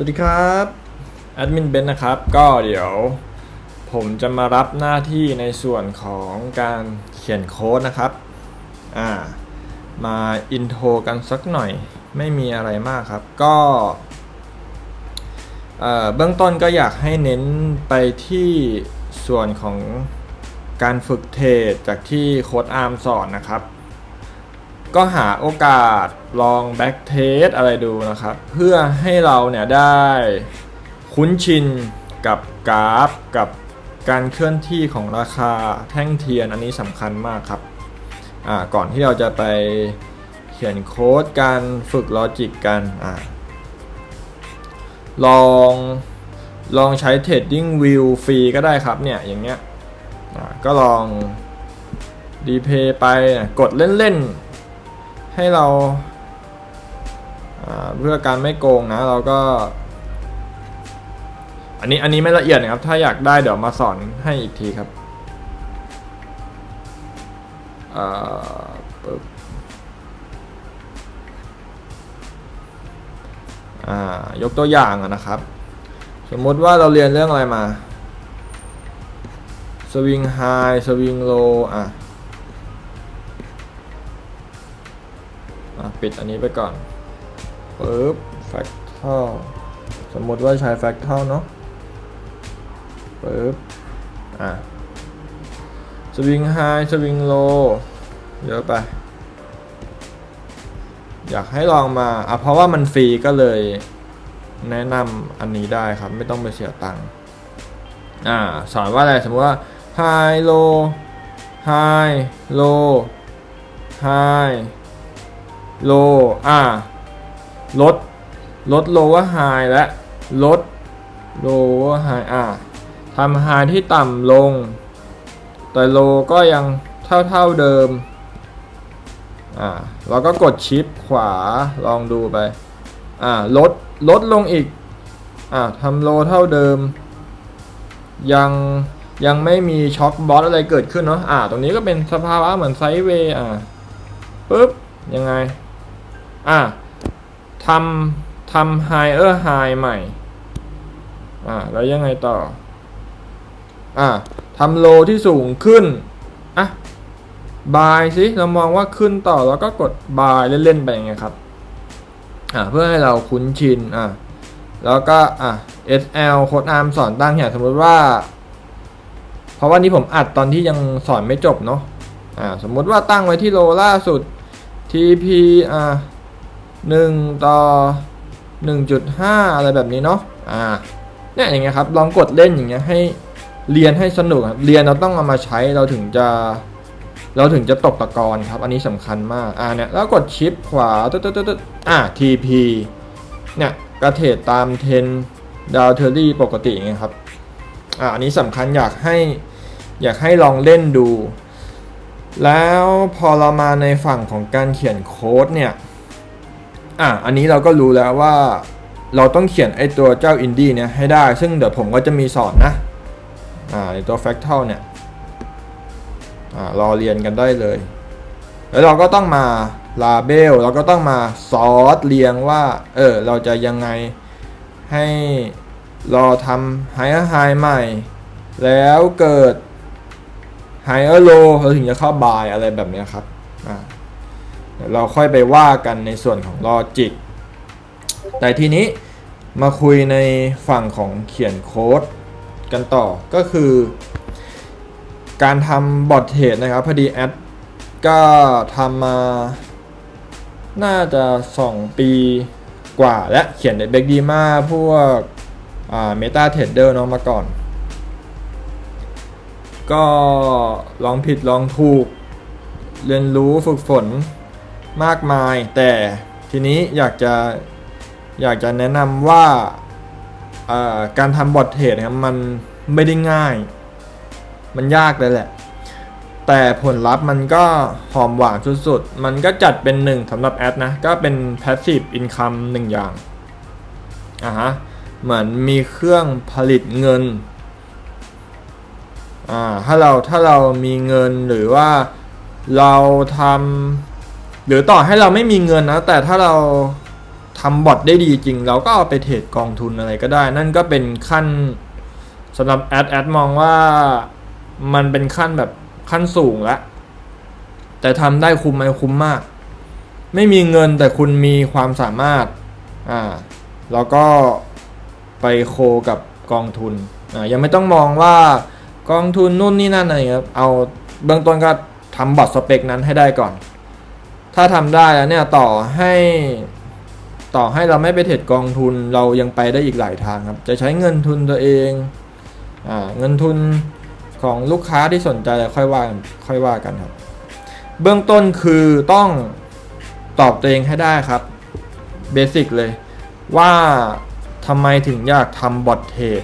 สวัสดีครับแอดมินเบนนะครับ ก็เดี๋ยวผมจะมารับหน้าที่ในส่วนของการเขียนโค้ดนะครับอ่ามาอินโทรกันสักหน่อยไม่มีอะไรมากครับ ก็เบื้องต้นก็อยากให้เน้นไปที่ส่วนของการฝึกเทรดจากที่โค้ดอาร์มสอนนะครับ ก็หาโอกาสลองแบ็กเทสอะไรดูนะครับ เพื่อให้เราเนี่ยได้คุ้นชินกับกราฟกับการเคลื่อนที่ของราคาแท่งเทียนอันนี้สำคัญมากครับอ่าก่อนที่เราจะไปเขียนโค้ดการฝึกลอจิกกันอ่าลองลองใช้ Trading View ฟรีก็ได้ครับเนี่ยอย่างเงี้ยอ่าก็ลองดีเพย์ไปกดเล่นๆ ให้เราเพื่อการไม่โกงนะ เราก็ อันนี้อันนี้ไม่ละเอียดนะครับ ถ้าอยากได้เดี๋ยวมาสอนให้อีกทีครับยกตัวอย่างนะครับ สมมติว่าเราเรียนเรื่องอะไรมาสวิงไฮสวิงโลอะ อะปิดอันนี้ไปก่อนปึ๊บ fractal สมมติว่าใช้ fractal เนาะปึ๊บ อะ swing high swing low เยอะไป อยากให้ลองมาอะเพราะว่ามันฟรีก็เลยแนะนำอันนี้ได้ครับ ไม่ต้องไปเสียตังค์อ่าสอนว่าอะไรสมมติว่า high low high low high โลอ่าลดลดโลว่าไฮและลดโลว่าไฮอ่าทำไฮที่ต่ำลง แต่โลก็ยังเท่าเท่าเดิมอ่าเราก็กดชิปขวาลองดูไปอ่าลดลดลงอีกอ่าทำโลเท่าเดิม ยังยังไม่มีช็อคบอสอะไรเกิดขึ้นเนาะอ่าตรงนี้ก็เป็นสภาวะเหมือนไซด์เวย์อ่าปึ๊บยังไง อะทำทำไฮเออร์ไฮใหม่ อะแล้วยังไงต่อ อะทำโลที่สูงขึ้น อะบายสิเรามองว่าขึ้นต่อแล้วก็กดบายเล่นๆไปย่างเงี้ยครับ อะเพื่อให้เราคุ้นชิน อะแล้วก็อะ SL โค้ดอาร์มสอนตั้งอย่างสมมติว่า เพราะว่านี้ผมอัดตอนที่ยังสอนไม่จบเนาะอ่าสมมุติว่าตั้งไว้ที่โลล่าสุด TP อ่า หนึ่งต่อหนึ่งจุดห้าอะไรแบบนี้เนาะอ่าเนี่ยอย่างเงี้ยครับลองกดเล่นอย่างเงี้ยให้เรียนให้สนุกครับเรียนเราต้องเอามาใช้เราถึงจะ เราถึงจะตกตะกอนครับ อันนี้สำคัญมากอ่าเนี่ยแล้วกดชิปขวาตึ๊ดตึ๊ดตึ๊ดอ่า TP เนี่ยกระเทดตามเทนดาวเทอรี่ปกติไงครับอ่าอันนี้สำคัญอยากให้อยากให้ลองเล่นดู แล้วพอเรามาในฝั่งของการเขียนโค้ดเนี่ย อะอันนี้เราก็รู้แล้วว่า เราต้องเขียนไอตัวเจ้าอินดี้เนี่ยให้ได้ ซึ่งเดี๋ยวผมก็จะมีสอนนะอ่าในตัว fractal เนี่ยอ่ารอเรียนกันได้เลย แล้วเราก็ต้องมาลาเบลเราก็ต้องมาซอสเรียงว่า เออ เราจะยังไงให้รอทำไฮไฮใหม่ แล้วเกิดไฮเออร์โลเราถึงจะเข้าบายอะไรแบบนี้ครับอ่า เดี๋ยวเราค่อยไปว่ากันในส่วนของลอจิกแต่ทีนี้มาคุยในฝั่งของเขียนโค้ดกันต่อก็คือ การทำบอทเทรดนะครับ พอดีแอดก็ทำมาน่าจะ 2 ปีกว่าและเขียนในเบกดีมาพวกเมตาเทรดเดอร์เนาะมาก่อน ก็ลองผิดลองถูก เรียนรู้ฝึกฝน มากมาย แต่ทีนี้อยากจะอยากจะแนะนำว่าการทำบอทเทรดนะครับมันไม่ได้ง่าย มันยากเลยแหละ แต่ผลลัพธ์มันก็หอมหวานสุดๆ มันก็จัดเป็นหนึ่งสำหรับแอดนะ ก็เป็น passive income หนึ่งอย่างอะฮะเหมือนมีเครื่องผลิตเงินอ่าถ้าเราถ้าเรามีเงินหรือว่าเราทำ หรือต่อให้เราไม่มีเงินนะ แต่ถ้าเราทำบอทได้ดีจริง เราก็เอาไปเทรดกองทุนอะไรก็ได้ นั่นก็เป็นขั้นสำหรับแอดแอดมองว่ามันเป็นขั้นแบบขั้นสูงล้วแต่ทำได้คุ้มไหมคุ้มมาก ไม่มีเงินแต่คุณมีความสามารถอ่าแล้วก็ไปโคกับกองทุนอ่ายังไม่ต้องมองว่ากองทุนนู่นนี่นั่นอะไรครับเอาเบื้องต้นก็ทำบอทสเปคนั้นให้ได้ก่อน ถ้าทำได้แล้วเนี่ยต่อให้ต่อให้เราไม่ไปเทรดกองทุนเรายังไปได้อีกหลายทางครับ จะใช้เงินทุนตัวเองอ่าเงินทุนของลูกค้าที่สนใจค่อยว่าค่อยว่ากันครับ เบื้องต้นคือต้องตอบตัวเองให้ได้ครับเบสิกเลย ว่าทำไมถึงอยากทำบอทเทรด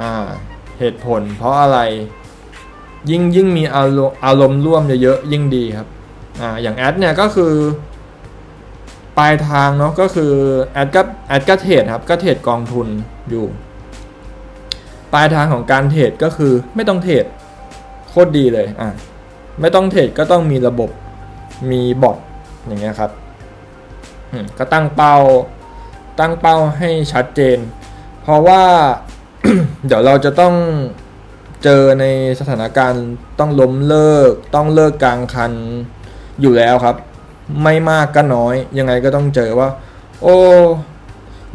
อ่าเหตุผลเพราะอะไรยิ่งยิ่งมีอารมณ์อารมณ์ร่วมเยอะๆยิ่งดีครับ อ่าอย่างแอดเนี่ยก็คือปลายทางเนาะก็คือแอดก็แอดก็เทรดครับก็เทรดกองทุนอยู่ ปลายทางของการเทรดก็คือไม่ต้องเทรดโคตรดีเลยอะไม่ต้องเทรดก็ต้องมีระบบมีบอทอย่างเงี้ยครับก็ตั้งเป้าตั้งเป้าให้ชัดเจน เพราะว่าเดี๋ยวเราจะต้องเจอในสถานการณ์ต้องล้มเลิก ต้องเลิกกลางคัน อยู่แล้วครับ ไม่มากก็น้อย ยังไงก็ต้องเจอว่า โอ้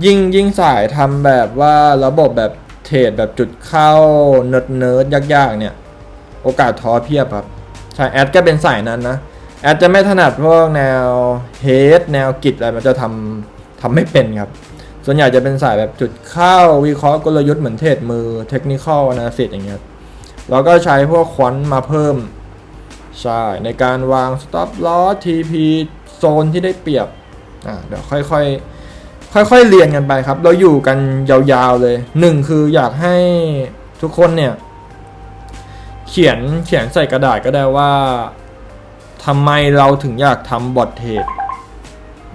ยิ่งยิ่งสายทำแบบว่าระบบแบบเทรดแบบจุดเข้าเนิร์ดเนิร์ดยากๆเนี่ย โอกาสท้อเพียบครับใช่แอดก็เป็นสายนั้นนะ แอดจะไม่ถนัดพวกแนวเฮดแนวกิจอะไรมันจะทำทำไม่เป็นครับ ส่วนใหญ่จะเป็นสายแบบจุดเข้าวิเคราะห์กลยุทธ์เหมือนเทรดมือเทคนิคอลอนาลิซิสอย่างเงี้ยครับเราก็ใช้พวกควอนมาเพิ่ม ใช่ ในการวาง stop loss TP โซนที่ได้เปรียบอ่าเดี๋ยวค่อยๆ ค่อยๆ เรียนกันไปครับ เราอยู่กันยาวๆเลย หนึ่งคืออยากให้ทุกคนเนี่ย เขียนเขียนใส่กระดาษก็ได้ว่าทำไมเราถึงอยากทำบอทเทรด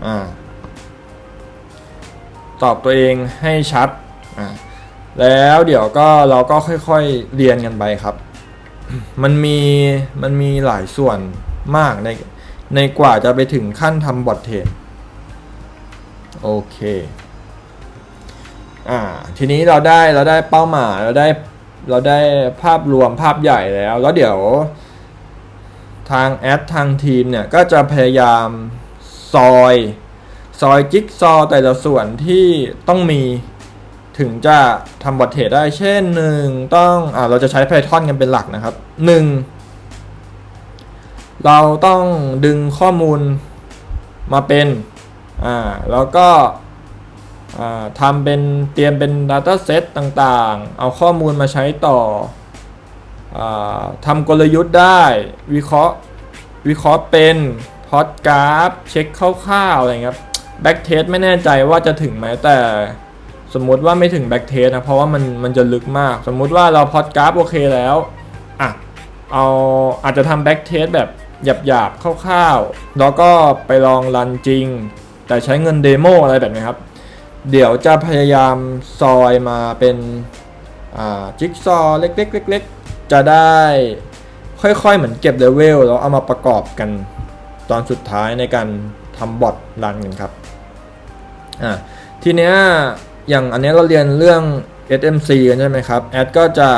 อ่าตอบตัวเองให้ชัดอ่าแล้วเดี๋ยวก็เราก็ค่อยๆเรียนกันไปครับ มันมีมันมีหลายส่วนมากในในกว่าจะไปถึงขั้นทำบอทเทรดโอเคอ่าทีนี้เราได้เราได้เป้าหมายเราได้เราได้ภาพรวมภาพใหญ่แล้ว แล้วเดี๋ยวทางแอดทางทีมเนี่ย ก็จะพยายามซอย ซอยจิ๊กซอแต่ละส่วนที่ต้องมี ถึงจะทำบอทเทรดได้เช่นหนึ่งต้องอ่าเราจะใช้ Python กันเป็นหลักนะครับหนึ่งเราต้องดึงข้อมูลมาเป็นอ่าแล้วก็อ่าทำเป็นเตรียมเป็น Data Set ต่างๆ เอาข้อมูลมาใช้ต่ออาทำกลยุทธ์ได้ วิเคราะห์วิเคราะห์เป็นพอดกราฟเช็คคร่าวๆอะไรเงี้ยแบ็กเทสไม่แน่ใจว่าจะถึงไหมแต่ สมมติว่าไม่ถึงแบ็กเทสนะเพราะว่ามันมันจะลึกมาก สมมุติว่าเราพอดกราฟโอเคแล้วอะเอาอาจจะทำแบ็กเทสแบบหยาบๆคร่าวๆ แล้วก็ไปลองรันจริง แต่ใช้เงินเดโมอะไรแบบนี้ครับ เดี๋ยวจะพยายามซอยมาเป็นอ่าจิ๊กซอเล็กๆเล็กๆ จะได้ค่อยๆ เหมือนเก็บเลเวลแล้วเอามาประกอบกันตอนสุดท้ายในการทำบอทรันกันครับ อ่าทีเนี้ย อย่างอันนี้เราเรียนเรื่อง SMC กันใช่ไหมครับแอดก็จะ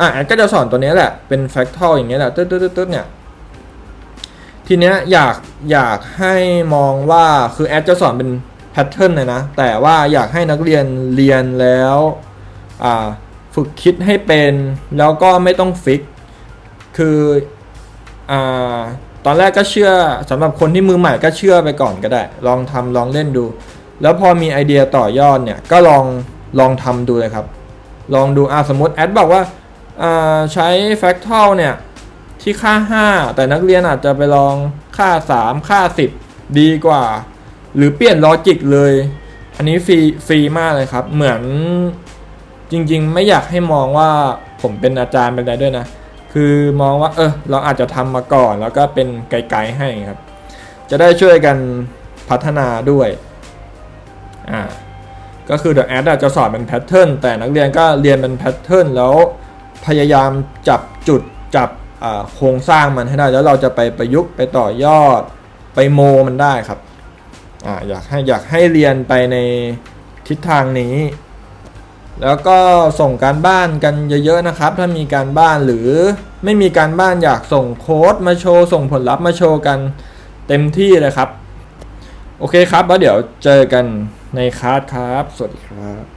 อะแอดก็จะสอนตัวนี้แหละเป็น Fractal อย่างเงี้ยแหละตึ๊ดตึ๊ดตึ๊ดเนี่ยทีเนี้ยอยากอยากให้มองว่าคือแอดจะสอนเป็นแพทเทิร์นเลยนะแต่ว่าอยากให้นักเรียนเรียนแล้วอ่าฝึกคิดให้เป็นแล้วก็ไม่ต้องฟิกคืออ่าตอนแรกก็เชื่อสำหรับคนที่มือใหม่ก็เชื่อไปก่อนก็ได้ ลองทำลองเล่นดู แล้วพอมีไอเดียต่อยอดเนี่ยก็ลองลองทำดูเลยครับ ลองดูอ่าสมมติแอดบอกว่าอ่าใช้ Fractal เนี่ยที่ค่า 5 แต่นักเรียนอาจจะไปลองค่า 3 ค่า 10 ดีกว่า หรือเปลี่ยนลอจิกเลย อันนี้ฟรีฟรีมากเลยครับ เหมือนจริงๆ ไม่อยากให้มองว่าผมเป็นอาจารย์เป็นอะไรด้วยนะ คือมองว่าเออเราอาจจะทำมาก่อนแล้วก็เป็นไกด์ๆให้ครับ จะได้ช่วยกันพัฒนาด้วย อ่าก็คือ The Ad อจะสอนเป็นแพทเทิร์นแต่นักเรียนก็เรียนเป็นแพทเทิร์นแล้วพยายามจับจุดจับโครงสร้างมันให้ได้แล้วเราจะไปประยุกต์ไปต่อยอดไปโมมันได้ครับอ่าอยากให้อยากให้เรียนไปในทิศทางนี้ แล้วก็ส่งการบ้านกันเยอะๆนะครับ ถ้ามีการบ้านหรือไม่มีการบ้านอยากส่งโค้ดมาโชว์ส่งผลลัพธ์มาโชว์กันเต็มที่เลยครับ โอเคครับแล้วเดี๋ยวเจอกัน ในคลาดครับ สวัสดีครับ